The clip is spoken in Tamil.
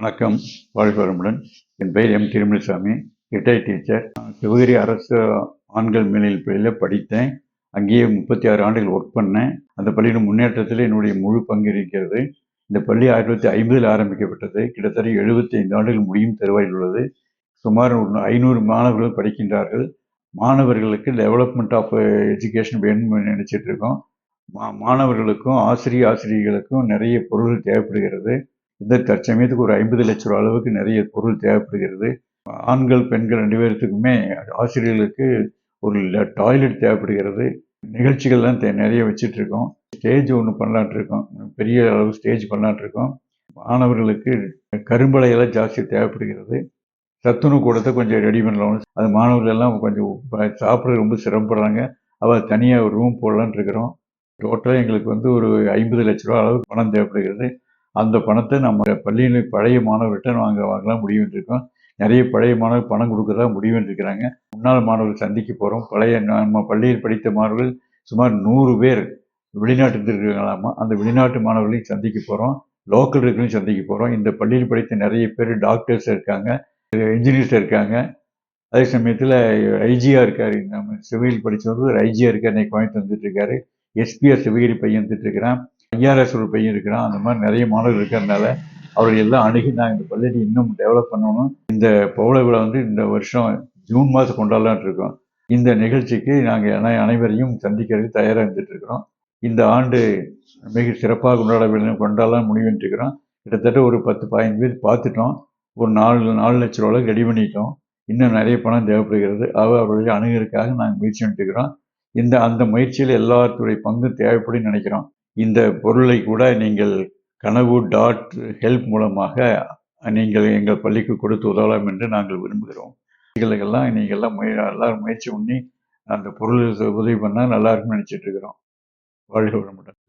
வணக்கம். வாழ்வரமுடன். என் பெயர் M. Thirumanisamy. Retired teacher. Sivagiri அரசு ஆண்கள் மேல்நிலைப் பள்ளியில் படித்தேன். அங்கேயே முப்பத்தி ஆறு ஆண்டுகள் ஒர்க் பண்ணேன். அந்த பள்ளியின் முன்னேற்றத்தில் என்னுடைய முழு பங்கு இருக்கிறது. இந்த பள்ளி ஆயிரத்தி தொள்ளாயிரத்தி ஐம்பதில் ஆரம்பிக்கப்பட்டது. கிட்டத்தட்ட எழுபத்தி ஐந்து ஆண்டுகள் முடியும் தருவாயில் உள்ளது. சுமார் ஒரு ஐநூறு மாணவர்கள் படிக்கின்றார்கள். மாணவர்களுக்கு டெவலப்மெண்ட் ஆஃப் எஜுகேஷன் வேணும்னு நினச்சிட்டு இருக்கோம். மா மாணவர்களுக்கும் ஆசிரிய ஆசிரியர்களுக்கும் நிறைய பொருள் தேவைப்படுகிறது. இந்த தற்சமயத்துக்கு ஒரு ஐம்பது லட்ச ரூபா அளவுக்கு நிறைய பொருள் தேவைப்படுகிறது. ஆண்கள் பெண்கள் ரெண்டு பேர்த்துக்குமே ஆசிரியர்களுக்கு ஒரு டாய்லெட் தேவைப்படுகிறது. நிகழ்ச்சிகள்லாம் தே- நிறைய வச்சுட்டு இருக்கோம் ஸ்டேஜ் ஒன்று பண்ணலான்ட்டு இருக்கோம் பெரிய அளவு ஸ்டேஜ் பண்ணலான்ட்டு இருக்கோம் மாணவர்களுக்கு கரும்பலையெல்லாம் ஜாஸ்தி தேவைப்படுகிறது. சத்துணவு கூடத்தை கொஞ்சம் ரெடி பண்ணலாம். அது மாணவர்கள் எல்லாம் கொஞ்சம் சாப்பிட்றது சாப்பிட ரொம்ப சிரமப்படுறாங்க. அவள் தனியாக ஒரு ரூம் போடலான்ட்டு இருக்கிறோம் டோட்டலாக எங்களுக்கு வந்து ஒரு ஐம்பது லட்ச ரூபா அளவுக்கு பணம் தேவைப்படுகிறது. அந்த பணத்தை நம்ம பள்ளியில் பழைய மாணவர்கிட்ட நாங்கள் வாங்கலாம் முடிவு இருக்கோம் நிறைய பழைய மாணவர் பணம் கொடுக்கறதா முடிவு இருக்கிறாங்க முன்னாள் மாணவர்கள் சந்திக்க போகிறோம் பழைய நம்ம பள்ளியில் படித்த மாணவர்கள் சுமார் நூறு பேர் வெளிநாட்டுக்கு இருக்கிறாங்களாமா அந்த வெளிநாட்டு மாணவர்களையும் சந்திக்க போகிறோம் லோக்கல் இருக்கிறையும் சந்திக்க போகிறோம் இந்த பள்ளியில் படித்த நிறைய பேர் டாக்டர்ஸ் இருக்காங்க இன்ஜினியர்ஸ் இருக்காங்க. அதே சமயத்தில் ஐஜியாக இருக்கார். நம்ம சிவில் படித்தவர் ஒரு ஐஜிஆர் இருக்கார். இன்னைக்கு கோயம்புத்தூர் வந்துட்டு இருக்காரு. எஸ்பிஆர் சிவகிரி பையன் வந்துட்டு இருக்கிறான். ஐஆர்எஸ் ஒரு பையன் இருக்கிறான். அந்த மாதிரி நிறைய மாணவர்கள் இருக்கிறதுனால அவர்கள் எல்லாம் அணுகி நாங்கள் இந்த பள்ளியை இன்னும் டெவலப் பண்ணணும். இந்த பவுள விழா வந்து இந்த வருஷம் ஜூன் மாதம் கொண்டாடலான் இருக்கோம். இந்த நிகழ்ச்சிக்கு நாங்கள் அனை அனைவரையும் சந்திக்கிறதுக்கு தயாராக இருந்துட்டு இருக்கிறோம். இந்த ஆண்டு மிக சிறப்பாக கொண்டாட வேண்டும் கொண்டாடலாம் முடிவுன்ட்டு இருக்கிறோம். கிட்டத்தட்ட ஒரு பத்து பதினஞ்சு பேர் பார்த்துட்டோம். ஒரு நாலு நாலு லட்ச ரூபாய்க்கு ரெடி பண்ணிட்டோம். இன்னும் நிறைய பணம் தேவைப்படுகிறது. அவ அவர்களுடைய அணுகிறதுக்காக நாங்கள் முயற்சி பண்ணிட்டு இருக்கிறோம். இந்த அந்த முயற்சியில் எல்லாத்துடைய பங்கு தேவைப்படும் நினைக்கிறோம். இந்த பொருளை கூட நீங்கள் கனவு டாட் ஹெல்ப் மூலமாக நீங்கள் எங்கள் பள்ளிக்கு கொடுத்து உதவலாம் என்று நாங்கள் விரும்புகிறோம். இதுகளுக்கெல்லாம் நீங்கள்லாம் முய எல்லாரும் முயற்சி பண்ணி அந்த பொருள் உதவி பண்ணால் நல்லா இருக்கும்னு நினச்சிட்டு இருக்கிறோம். வாழ்க வளமுடன்.